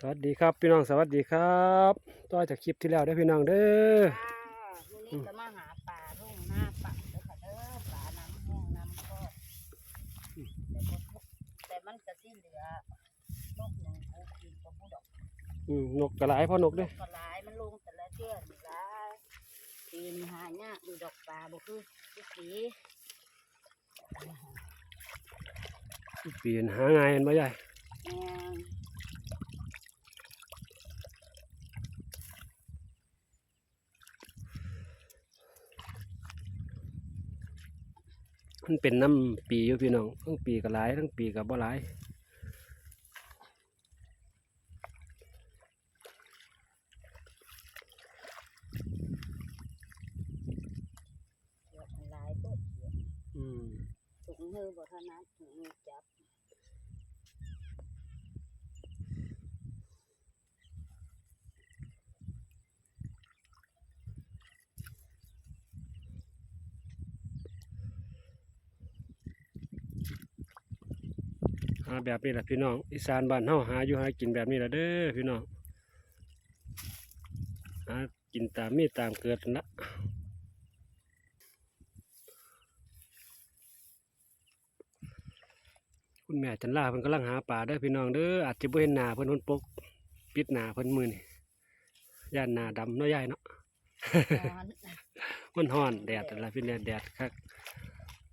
สวัสดีครับพี่น้องสวัสดีครับต่อจากคลิปที่แล้วได้อพี่น้องเด้อค่ะมื้อนี้ก็มาหาปลาทุ่งหน้าปักเด้อค่ะเด้อปลาน้ำแห้งน้ำก็แต่บ่ทุกแต่มันก็สิเหลือนกหนึ่งกูกินก็บ่ดอกอืมนกกระไรพ่อนกเด้อก็หลายมันลงแต่ละเทื่อนี่หลายปีนหายากอยู่ดอกปลาบ่คือทุกปีเปลี่ยนหาง่ายเห็นบ่ยาย ม่งมันเป็นน้ำปีอยู่พี่น้องทั้งปีกับหลายทั้งปีกับบ่หลายเดี๋ยวมันหลายโพดเดี๋ยวอืมถุงมือบ่ถนัดถุงมือจับ แบบนี้แหละพี่น้องอีสานบ้านเฮาหาอยู่หากินแบบนี้แหละเด้อพี่น้องหากินตามมีตามเกิดนั่นละคุณแม่จันลาเพิ่นกำลังหาปลาเด้อพี่น้องเด้ออาจจะบ่เห็นหน้าเพิ่นเพิ่นปกปิดหน้าเพิ่นมือนี่ย่านหน้าดำเนาะยายเนาะนอนมันฮ้อนแดดอะไรพี่เนี่ยแดดคัก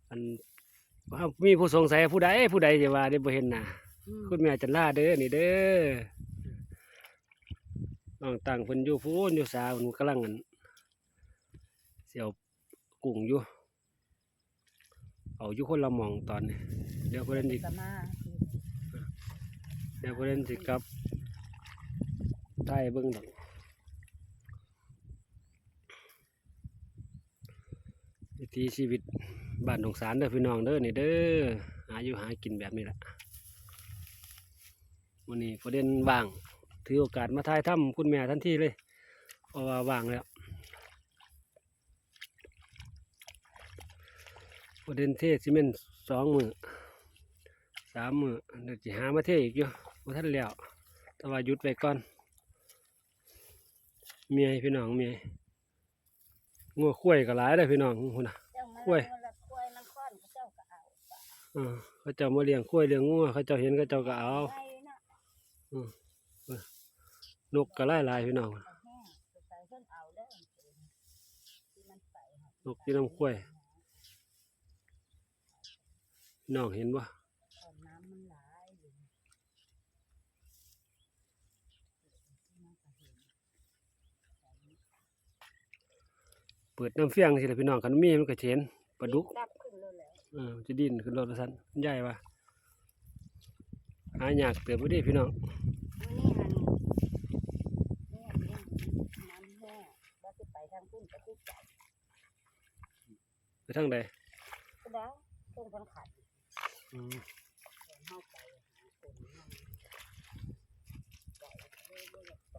อันว่า มีผู้สงสัยผู้ใดผู้ใดจะว่าได้บ่เห็นหน้าอืมคุณแม่จันลาเด้อนี่เด้อน้องตั้งเพิ่นอยู่พูนอยู่สาวเพิ่นกำลังอันเสียวกุ้งอยู่เอาอยู่คนละหมองตอนนี้เดี๋ยวเพิ่นสิก็มาเดี๋ยวเพิ่นสิกลับใต้เบิ่งดอกวิถีชีวิต บ้านหนองสารเด้อพี่น้องเด้อนี่เด้อหาอยู่หากินแบบนี้แหละวันนี้ประเด็นว่าง ถือโอกาสมาถ่ายถ้ำคุณแม่ทันทีเลยเพราะว่าว่างแล้วประเด็นเทซีเมนต์สองมือสามมือเดี๋ยวจะหามาเทอีกอยู่มาท่านแล้วแต่ว่าหยุดไว้ก่อนเมียพี่น้องเมียงัวคุ้ยก็หลายเลยพี่น้องคุณนะเจ้ามากล้วย เขาเจ้ามาเลี้ยงคุ้ยเลี้ยงงัวเขาเจ้าเห็นเขาเจ้าก็เอานกก็หลายหลายพี่น้องหนเอาเด้อที่มันไปหานกที่น้ำคุ้ยพี่น้องเห็นบ่าเปิดน้ำเฟียงสิล่ะพี่น้องคันมีมันก็เห็นปลาดุก ออมันจะดิ้นขึ้นรถสันใหญ่ปะหายากเติบบ่เด้พี่น้องมื้อนี้หันเนี่ยเนี่ยน้ำแห้งว่าสิไปทางพุ่นก็สิไปไปทางใดก็แล้วตรงคนขัดอืม เดินเข้าไปหาคนนั่งไปเรื่อยๆไป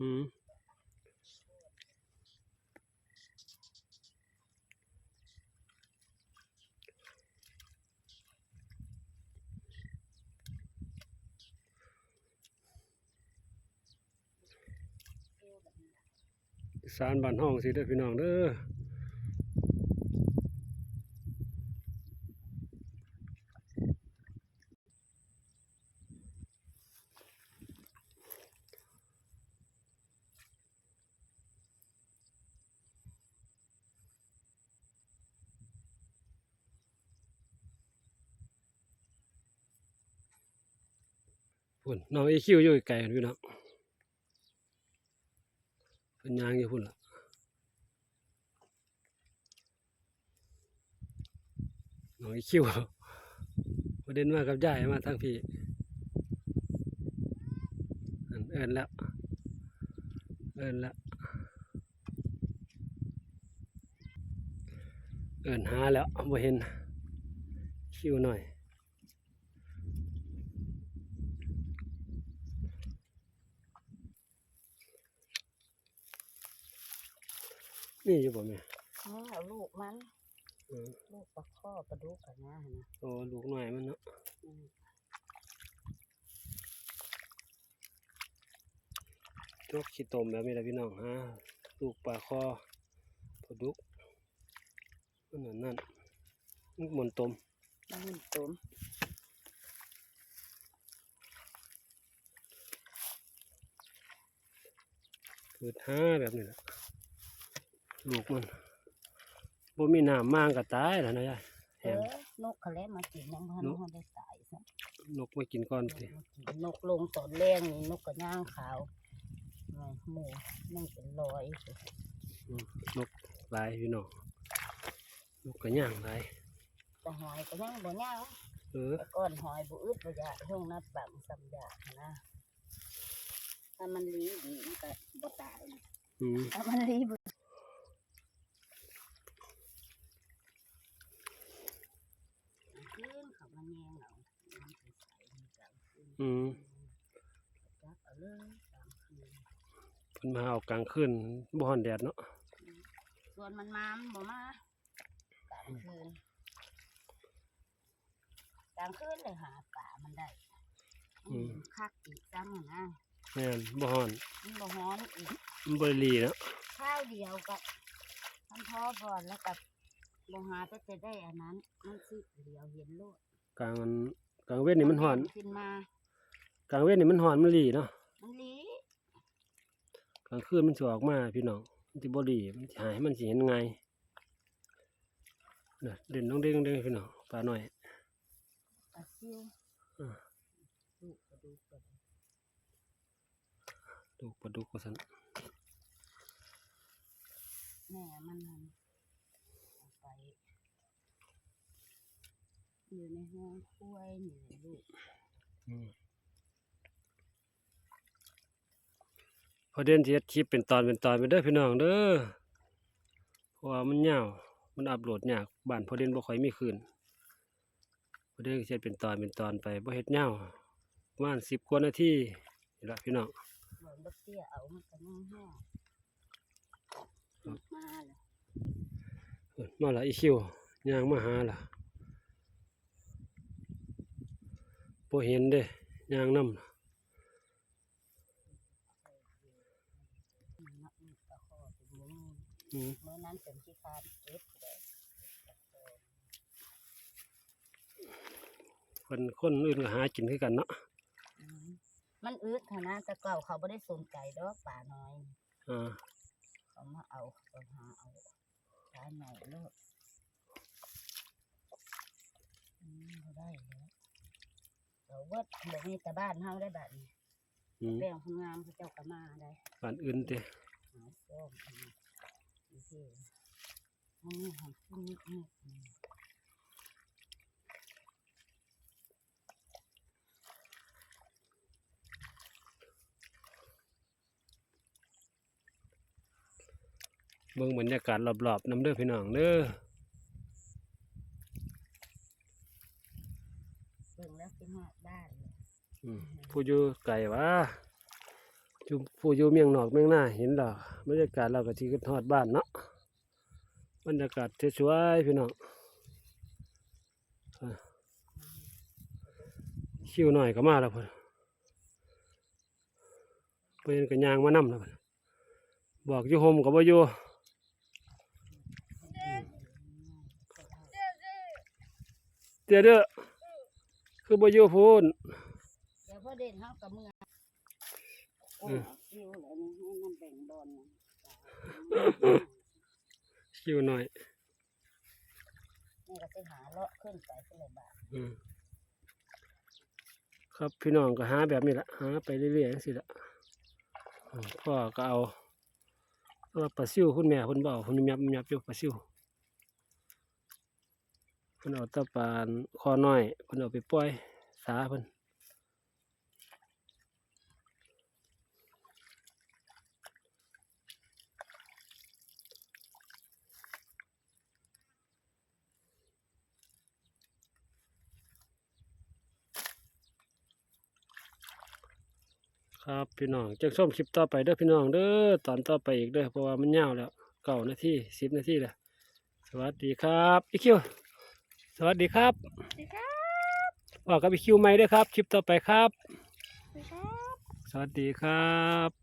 อืมสารบ้านห้องสิเด้อพี่น้องเด้อ พุ่นน้องอีคิวอยู่ไกลๆพี่น้องเพิ่นยางอยู่พุ่นล่ะน้องอีคิวประเด็นมากับยายมาทางพี่เอินแล้วเอินแล้วเอินหาแล้วบ่เห็นคิวหน่อย นี่อยู่บ่แม่นี่เอาลูกมันเออลูกปลาข้อปลาดุกกันนะนะโอ้ลูกหน่อยมันเนาะอืมจกขี้ตมแบบนี้ละพี่น้องฮะลูกปลาคอปลาดุกมันนั่นนั่นมันหมนตมมันตุ่มเกิดห้าแบบนี้แหละ ลูกมันบ่มีน้ำมางก็ตายแล้วนะยายเอแห้งอนกเขาแล้วมากินยังพันนกเขาได้ตายซะนกมากินก่อนสิมากินนกลงตอนแรงนี่นกกระย่างขาวไม่หมูนั่งเป็นร้อยอืมนกหลายพี่น้องนกกระย่างหลายแต่หอยก็ย่างบ่ย่างเออแต่ก้อนหอยบุอึดบ่อยากห้องนัดบังสำยานะถ้ามันลีดีมันก็บ่ตาย อืมถ้ามันลีบ่ขึ้นเขามาแยงเอามันไปใส่มันจังขึ้น อืมจับเอาเลยตามคืนเพิ่นมาเอากลางคืนบ่ฮ้อนแดดเนาะส่วนมันมามันบ่มากลางคืนกลางคืนเลยหาป่ามันได้อืมคักอีกจังนะแม่นบ่ฮ้อนมันบ่ฮ้อนอีกมันบ่ได้หลีเนาะข้าวเดียวกับมันพอก่อนแล้วกับบ่หาแต่จะได้อันนั้นมันสิเดียวเห็นโลดกลางมันกลางเว้นนี่มันฮ้อนขึ้นมา กลางเว้นนี่มันฮ้อนมันหลีเนาะมันหลีกลางคืนมันสิออกมาพี่น้องมันสิบ่หลีมันสิหายมันสิเห็นไงายเด้อเด่นน้องเด้งเด้งพี่น้องปลาน้อยปลาซิวอ่าลูกกระดูกกระดูกลูกปลาดุกว่าซั่นแม่มันนั่นเอาไปอยู่ในห้องครัวนี่แหละลูก อืมพอเด่นสิเฮ็ดคลิปเป็นตอนเป็นตอนไปเด้อพี่น้องเด้อเพราะว่ามันยาวมันอัปโหลดยากบ้านพอเด่นบ่ค่อยมีคืนพอเด่นก็สิเฮ็ดเป็นตอนเป็นตอนไปบ่เฮ็ดยาวประมาณ10กว่านาทีนี่ล่ะพี่น้องเหมือนบักเตี้ยเอามันก็นั่งห้องมาเลยเอิ้นมาละอีคิวย่างมาหาล่ะบ่เห็นเด้ย่างนำ อืมนักนี่ปลาคอเป็นอยังนี้ อืม เมื่อนั้นเป็นที่คานเก็บเลยคนคนอื่นก็หากินคือกันเนาะอืมมันอึดค่ะนะแต่เก่าเขาไม่ได้สนใจดอกป่าน้อยอ่าเขามาเอาเขาหาเอาปลาหน่อยเลิกอืมเขาได้แล้วเราเวิดบอกนี่แต่บ้านเฮาได้แบบนี้อืมแป้งคนงามเขาเจ้าก็มาได้บ้านอื่นเด้หาส้มอืม โอเคอันนี้หอมขึ้นนิดนิดอืมเบิ่งบรรยากาศรอบๆนำเด้อพี่น้องเด้อเบิ่งแล้วเป็นหอดบ้านเลยอืมผู้อยู่ไกลว่า อยู่ผู้อยู่เมียงนอกเมียงหน้าเห็นดอบรรยากาศเราก็สิขึ้นฮอดบ้านเนาะบรรยากาศสวยๆพี่น้องคิวหน่อยก็มาแล้วพุ่นเพิ่นก็ย่างมานํแล้วพ่นบอกอยู่โฮมก็บ่อยู่เดี๋ยวเด้อคือบ่อยู่พูนเดี๋ยวพอเด่นเฮากับมืองบอลน คิวหน่อยนี่ก็จะหาเลาะขึ้นไปก็เลยบาทอืมครับพี่น้องก็หาแบบนี้ละหาไปเรื่อยๆจังซี่ละอืมพ่อก็เอาเอาปลาซิวคุณแม่เพิ่นบ่เอาเพิ่นยับยับอยู่ปลาซิวเพิ่นเอาแตะปานคอน้อยเพิ่นเอาไปปล่อยสาเพิ่ ครับพี่น้องจังส้มคลิปต่อไปเด้อพี่น้องเด้อตอนต่อไปอีกเด้อเพราะว่ามันยาวแล้วเก้านาทีสิบนาทีแล้วสวัสดีครับอีคิวสวัสดีครับสวัสดีครับบอกกับอีคิวใหม่ด้วยครับคลิปต่อไปครับ สวัสดีครับสวัสดีครับ